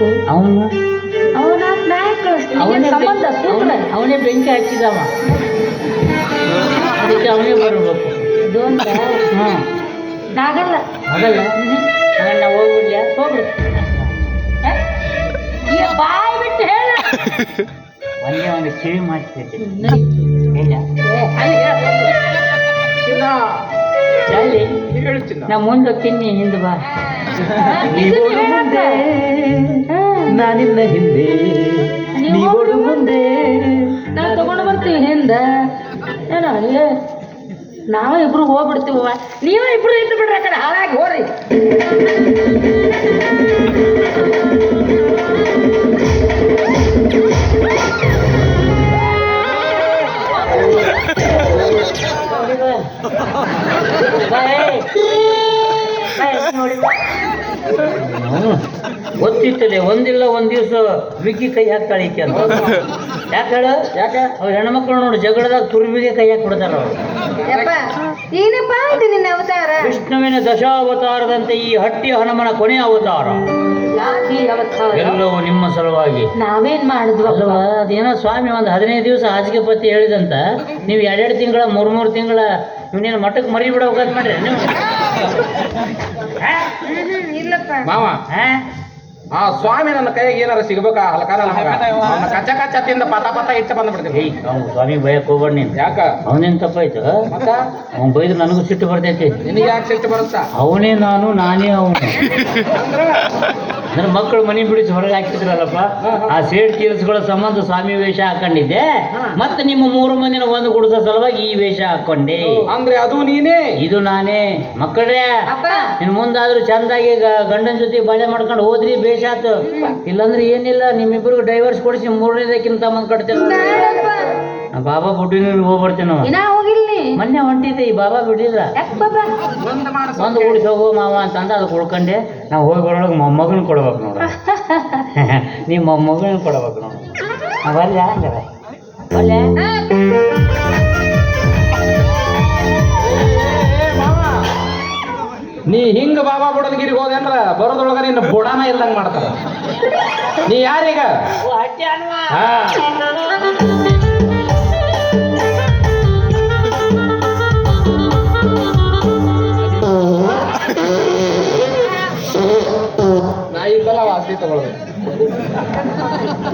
ಬೇಕು. ಅವನು ಅವನ ಅವನೇ ಸಂಬಂಧ ಬೆಂಕಿ- ಸೂತ್ರ. ಅವನೇ- ಬೆಂಕಿ ಹಚ್ಚಿದವ ಅದಕ್ಕೆ ಅವನೇ ಬರಬೇಕು. ಹ್ಞೂ ನಾಗಲ್ಲ. ಆಗಲ್ಲ ಹೋಗ್ಬಿಡ್ಲಿಯಾ ಹೋಗ್ರಿ ಈ ಬಾಯ್ ಬಿಟ್ಟು ಹೇಳ. ಒಂದೇ ಒಂದು ಕಿವಿ ಮಾಡ್ತಿದ್ದೆ ನಡಿ. ಹೇಳ ಅಲ್ಲಿ ಹೇಳು. ಅಲ್ಲಿ ಹೇಳು ನಾ ಮುಂದೆ ತಿನ್ನಿ ಹಿಂದೆ ಬಾ. ಹಾ, ಇದನ್ನ ಹೇಳಕ್ಕ. ಹಾ. ನಾನಿನ್ನ ಹಿಂದೆ ನೀವು ನೀವೋಡು ಮುಂದೆ ನಾವು ತಗೊಂಡು ಬರ್ತೀವಿ ಹಿಂದ ಏನ ಏ ನಾವೇ ಇಬ್ರು ಹೋಗ್ಬಿಡ್ತೀವ ನೀವೇ ಇಬ್ರು ಇದ್ದು ಬಿಡ್ರಿ ಆ ಕಡೆ ಗೊತ್ತಿರ್ತದೆ. ಒಂದಿಲ್ಲ ಒಂದ್ ದಿವಸ ವಿಕ್ಕಿ ಕೈ ಹಾಕ್ತಾಳೆ ಈಕೆ ಅಂತ. ಯಾಕೆ ಹೇಳು? ಯಾಕೆ? ಅವ್ರ ಹೆಣ್ಮಕ್ಳು ನೋಡಿ ಜಗಳದಾಗ ತುರ್ಬಿಗೆ ಕೈ ಹಾಕಿ ಬಿಡ್ತಾರ ಅವ್ರು. ಯಪ್ಪ ಏನಪ್ಪ ಇದು ನಿನ್ನ ಅವತಾರ. ವಿಷ್ಣುವಿನ ದಶಾವತಾರದಂತೆ ಈ ಹಟ್ಟಿ ಹನುಮನ ಕೊನೆ ಅವತಾರ. ಯಾಕೆ ಈ ಅವತಾರ? ಎಲ್ಲವೂ ನಿಮ್ಮ ಸಲುವಾಗಿ. ನಾವೇನ್ ಮಾಡಿದ್ವಲ್ಲ ಅಲ್ವಾ? ಅದೇನೋ ಸ್ವಾಮಿ ಒಂದು ಹದಿನೈದು ದಿವಸ ಹಾಸಿಗೆ ಪತಿ ಹೇಳಿದಂತ. ನೀವು ಎರಡೆರಡು ತಿಂಗಳ ಮೂರು ಮೂರು ತಿಂಗಳ ಇವನೇನು ಮಠಕ್ಕೆ ಮರಿ ಹೋಗ್ ಮಾಡ್ರಿ ನೀವು. ಮಾವ? ಆ ಸ್ವಾಮಿ ನನ್ನ ಕೈಗೆ ಏನಾರ ಸಿಗ್ಬೇಕಾ? ಹಲಕಾರ ಕಚ್ಚ ಕಚ್ಚ ತಿಂದ ಪತ ಪತ ಹೆಚ್ಚ ಬಂದ್ಬಿಡ್ತೀನಿ. ಏಯ್ ಸ್ವಾಮಿ ಭಯ ಹೋಗ್ಬೇಡ ನೀನ್. ಯಾಕ? ಅವನೇನ್ ತಪ್ಪಾಯ್ತು ಅವ್ನ್ ಅವ್ನು ಬೈದ್ರೆ ನನಗೂ ಸಿಟ್ಟು ಬರ್ತೈತಿ. ನಿನಗೆ ಯಾಕೆ ಸಿಟ್ಟು ಬರುತ್ತಾ? ಅವನೇ ನಾನು ನಾನೇ ಅವನು. ನನ್ನ ಮಕ್ಕಳು ಮನೆ ಬಿಡಿಸಿ ಹೊರಗೆ ಹಾಕಿದ್ರಲ್ಲಪ್ಪ? ಆ ಸೇಡ್ ತೀರಿಸ್ಕೊಳ್ಳೋ ಸಂಬಂಧ ಸ್ವಾಮಿ ವೇಷ ಹಾಕೊಂಡಿದ್ದೆ. ಮತ್ತೆ ನಿಮ್ಮ ಮೂರು ಮಂದಿನ ಒಂದು ಗುಡಿಸ ಸಲುವಾಗಿ ಈ ವೇಷ ಹಾಕೊಂಡೆ. ಅಂದ್ರೆ ಅದು ನೀನೇ? ಇದು ನಾನೇ. ಮಕ್ಕಳೇ ನಿನ್ ಮುಂದಾದ್ರೂ ಚಂದಾಗಿ ಗಂಡನ ಜೊತೆ ಬಾಳೆ ಮಾಡ್ಕೊಂಡು ಹೋದ್ರಿ ಬೇಷಾತು ಇಲ್ಲಾಂದ್ರೆ ಏನಿಲ್ಲ ನಿಮ್ಮಿಬ್ಬರು ಡೈವರ್ಸ್ ಕೊಡಿಸಿ ಮೂರನೇದಕ್ಕಿಂತ ಮಂದ್ ಕಟ್ತೇನೆ. ಬಾಬಾ ಬುಡ್ಡಿನ ಹೋಗ್ಬರ್ತೇನೆ. ಮೊನ್ನೆ ಹೊಂಟಿದ್ದೆ ಈ ಬಾಬಾ ಬಿಡಿಲ್ಲ ಬಾಬಾ? ಒಂದು ಉಳಿಸಿ ಹೋಗೋ ಮಾವ ಅಂತಂದ ಅದು ಉಳ್ಕೊಂಡೆ. ನಾವು ಹೋಗಿ ಬರೋಳಗೆ ಮೊಮ್ಮಗನ ಕೊಡ್ಬೇಕು ನೋಡು. ನೀ ಮೊಮ್ಮಗನ ಕೊಡ್ಬೇಕು ನೋಡು. ಒಳ್ಳೆ? ನೀ ಹಿಂಗ ಬಾಬಾ ಬುಡದಗಿರಿಗೆ ಹೋದೆ ಅಂದ್ರ ಬರೋದೊಳಗ ನಿನ್ನ ಬುಡಾನ ಇಲ್ಲಂಗ ಮಾಡ್ತಾರ. ನೀ ಯಾರೀಗ? ಹಾ. ತಗೊಳ್ಳೋದು.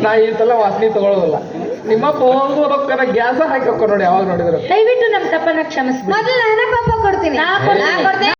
ನಾ ಈ ಸಲ ವಾಸನೆ ತಗೊಳ್ಳೋದಿಲ್ಲ. ನಿಮ್ಮಪ್ಪ ಹೋಗೋದಕ್ಕನ ಗ್ಯಾಸ ಹಾಕಿ ಹೋಗ್ಕೊ ನೋಡಿ ಯಾವಾಗ ನೋಡಿದ್ರು. ದಯವಿಟ್ಟು ನಮ್ಮ ತಪ್ಪನ್ನ ಕ್ಷಮಿಸಿ ಮೊದಲು ನಾನು ಪಾಪ ಕೊಡ್ತೀನಿ. ನಾ ಕೊಡ್ತೀನಿ.